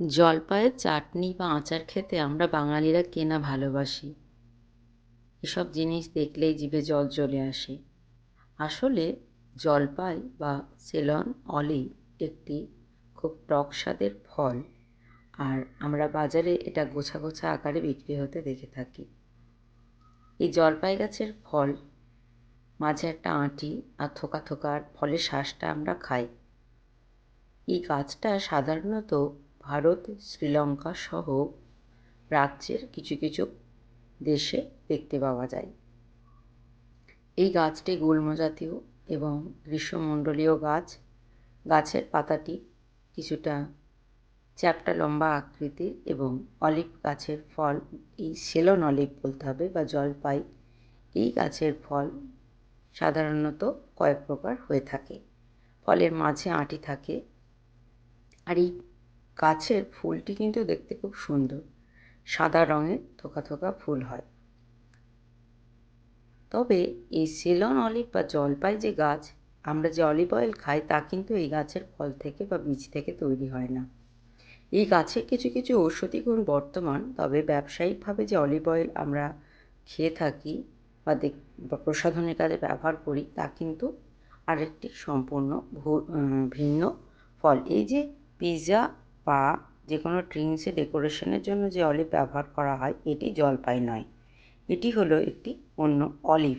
জলপাইয়ের চাটনি বা আচার খেতে আমরা বাঙালিরা কে না ভালোবাসি। এসব জিনিস দেখলেই জিভে জল চলে আসে। আসলে জলপাই বা সেলন অলি একটি খুব টক স্বাদের ফল আর আমরা বাজারে এটা গোছা গোছা আকারে বিক্রি হতে দেখে থাকি। এই জলপাই গাছের ফল, মাঝে একটা আঁটি আর থোকা থোকা ফলের শ্বাসটা আমরা খাই। এই গাছটা সাধারণত ভারত, শ্রীলঙ্কা সহ রাজ্যের কিছু কিছু দেশে দেখতে পাওয়া যায়। এই গাছটি গুল্ম জাতীয় এবং গ্রীষ্মমণ্ডলীয় গাছ। গাছের পাতাটি কিছুটা চ্যাপ্টা লম্বা আকৃতির এবং অলিভ গাছের ফল, এই সেলন অলিভ বলতে হবে বা জলপাই এই গাছের ফল সাধারণত কয়েক প্রকার হয়ে থাকে। ফলের মাঝে আঁটি থাকে। আর এই গাছের ফুলটি কিন্তু দেখতে খুব সুন্দর। সাদা রঙের থোকা থোকা ফুল হয়। তবে এই সেলন অলিভ বা জলপাই যে গাছ, আমরা যে অলিভ অয়েল খাই, তা কিন্তু এই গাছের ফল থেকে বা বীজ থেকে তৈরি হয় না। এই গাছের কিছু কিছু ঔষধি গুণ বর্তমান, তবে ব্যবসায়িকভাবে যে অলিভ অয়েল আমরা খেয়ে থাকি বা দেখ প্রসাধনের কাজে ব্যবহার করি, তা কিন্তু আরেকটি সম্পূর্ণ ভিন্ন ফল। এই যে পিৎজা বা যে কোনো ড্রিঙ্কসে ডেকোরেশনের জন্য যে অলিভ ব্যবহার করা হয়, এটি জলপাই নয়। এটি হলো একটি অন্য অলিভ।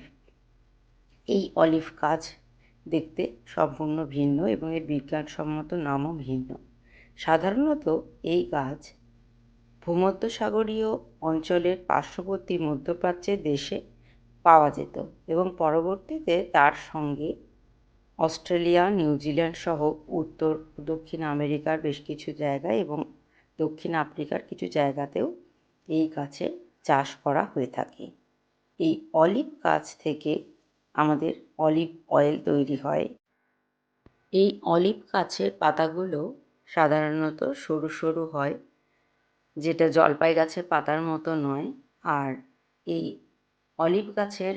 এই অলিভ গাছ দেখতে সম্পূর্ণ ভিন্ন এবং এর বিজ্ঞানসম্মত নামও ভিন্ন। সাধারণত এই গাছ ভূমধ্যসাগরীয় অঞ্চলের পার্শ্ববর্তী মধ্যপ্রাচ্যের দেশে পাওয়া যেত এবং পরবর্তীতে তার সঙ্গে অস্ট্রেলিয়া নিউজিল্যান্ড সহ উত্তর, দক্ষিণ আমেরিকার বেশ কিছু জায়গায় এবং দক্ষিণ আফ্রিকার কিছু জায়গাতেও এই গাছের চাষ করা হয়ে থাকে। এই অলিভ গাছ থেকে আমাদের অলিভ অয়েল তৈরি হয়। এই অলিভ গাছের পাতাগুলো সাধারণত সরু সরু হয়, যেটা জলপাই গাছের পাতার মতো নয়। আর এই অলিভ গাছের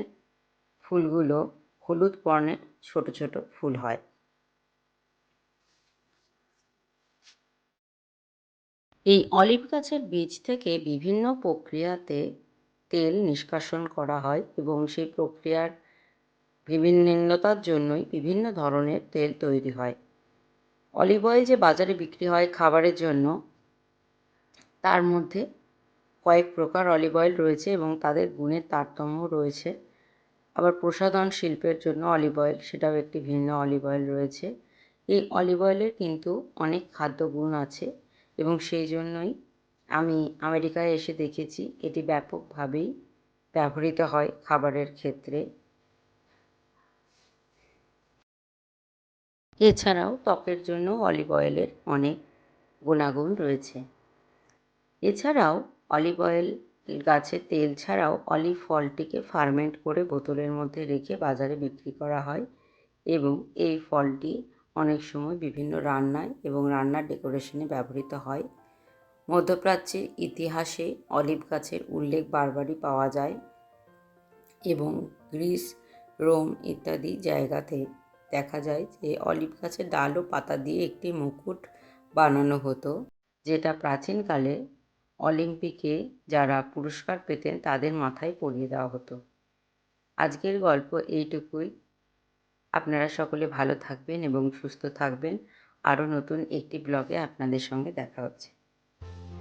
ফুলগুলো হলুদ বর্ণের ছোট ছোট ফুল হয়। এই অলিভ গাছের বীজ থেকে বিভিন্ন প্রক্রিয়াতে তেল নিষ্কাশন করা হয় এবং সেই প্রক্রিয়ার বিভিন্নতার জন্যই বিভিন্ন ধরনের তেল তৈরি হয়। অলিভ অয়েল যে বাজারে বিক্রি হয় খাবারের জন্য, তার মধ্যে কয়েক প্রকার অলিভ অয়েল রয়েছে এবং তাদের গুণের তারতম্য রয়েছে। আবার প্রসাধন শিল্পের জন্য অলিভ অয়েল সেটাও একটি ভিন্ন অলিভ অয়েল রয়েছে। এই অলিভ অয়েলের কিন্তু অনেক খাদ্য গুণ আছে এবং সেই জন্যই আমি আমেরিকায় এসে দেখেছি, এটি ব্যাপকভাবেই ব্যবহৃত হয় খাবারের ক্ষেত্রে। এছাড়াও ত্বকের জন্য অলিভ অয়েলের অনেক গুণাগুণ রয়েছে। এছাড়াও অলিভ অয়েল গাছের তেল ছাড়াও অলিভ ফলটিকে ফার্মেন্ট করে বোতলের মধ্যে রেখে বাজারে বিক্রি করা হয় এবং এই ফলটি অনেক সময় বিভিন্ন রান্নায় এবং রান্নার ডেকোরেশনে ব্যবহৃত হয়। মধ্যপ্রাচ্যের ইতিহাসে অলিভ গাছের উল্লেখ বারবারই পাওয়া যায় এবং গ্রিস, রোম ইত্যাদি জায়গাতে দেখা যায় যে অলিভ গাছের ডাল ও পাতা দিয়ে একটি মুকুট বানানো হতো, যেটা প্রাচীনকালে অলিম্পিকে যারা পুরস্কার পেতেন তাদের মাথায় পরিয়ে দেওয়া হতো। আজকের গল্প এইটুকুই। আপনারা সকলে ভালো থাকবেন এবং সুস্থ থাকবেন। আরও নতুন একটি ব্লগে আপনাদের সঙ্গে দেখা হচ্ছে।